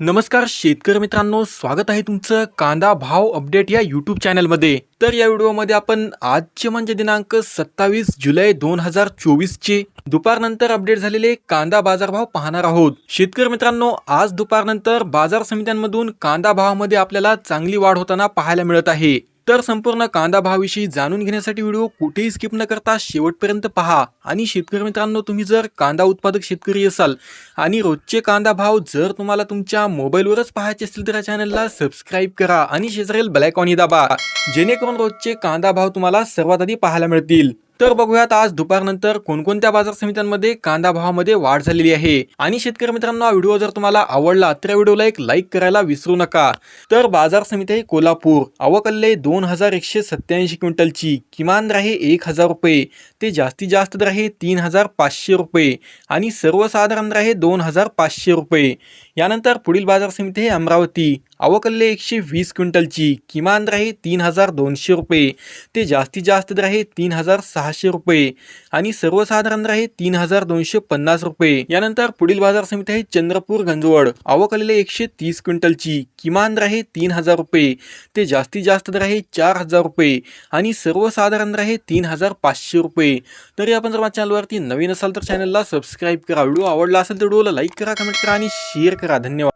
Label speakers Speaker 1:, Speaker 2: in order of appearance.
Speaker 1: नमस्कार शेतकरी मित्रांनो स्वागत आहे तुमचं कांदा भाव अपडेट या यूट्यूब चॅनलमध्ये. तर या व्हिडिओमध्ये आपण आजचे म्हणजे दिनांक सत्तावीस जुलै दोन हजार चोवीसचे दुपारनंतर अपडेट झालेले कांदा बाजारभाव पाहणार आहोत. शेतकरी मित्रांनो आज दुपारनंतर बाजार समित्यांमधून कांदा भावामध्ये आपल्याला चांगली वाढ होताना पाहायला मिळत आहे. तर संपूर्ण कांदा भावाविषयी जाणून घेण्यासाठी व्हिडिओ कुठेही स्किप न करता शेवटपर्यंत पहा. आणि शेतकरी मित्रांनो तुम्ही जर कांदा उत्पादक शेतकरी असाल आणि रोजचे कांदा भाव जर तुम्हाला तुमच्या मोबाईलवरच पाहायचे असतील तर या चॅनलला सबस्क्राईब करा आणि शेजारील ब्लॅक ऑनी दाबा. जेणेकरून रोजचे कांदा भाव तुम्हाला सर्वात आधी पाहायला मिळतील. तर बघूयात आज दुपारनंतर कोणकोणत्या बाजार समित्यांमध्ये कांदा भावामध्ये वाढ झालेली आहे. आणि शेतकरी मित्रांनो हा व्हिडिओ जर तुम्हाला आवडला तर या व्हिडिओला एक लाईक करायला विसरू नका. तर बाजार समिती आहे कोल्हापूर. अवकल्ले दोन हजार एकशे सत्याऐंशी क्विंटलची. किमान दर आहे एक हजार रुपये. ते जास्तीत जास्त दर आहे तीन हजार पाचशे रुपये. आणि सर्वसाधारण दर आहे दोन हजार पाचशे रुपये. यानंतर पुढील बाजार समिती आहे अमरावती. अवकल्ले एकशे वीस क्विंटलची. किमान दर आहे तीन हजार दोनशे रुपये. ते जास्तीत जास्त दर आहे तीन हजार सहा सहाशे रुपये आणि सर्वसाधारण आहे तीन हजार दोनशे पन्नास रुपये. यानंतर पुढील बाजार समिती आहे चंद्रपूर गंजवड. अवकलेले एकशे तीस क्विंटलची. किमान दर आहे तीन हजार रुपये. ते जास्तीत जास्त दर आहे चार हजार रुपये. आणि सर्वसाधारण दर आहे तीन हजार पाचशे रुपये. तरी आपण जर माझ्या चॅनलवरती नवीन असाल तर चॅनलला सबस्क्राईब करा. व्हिडिओ आवडला असेल तर व्हिडिओला लाईक करा कमेंट करा आणि शेअर करा. धन्यवाद.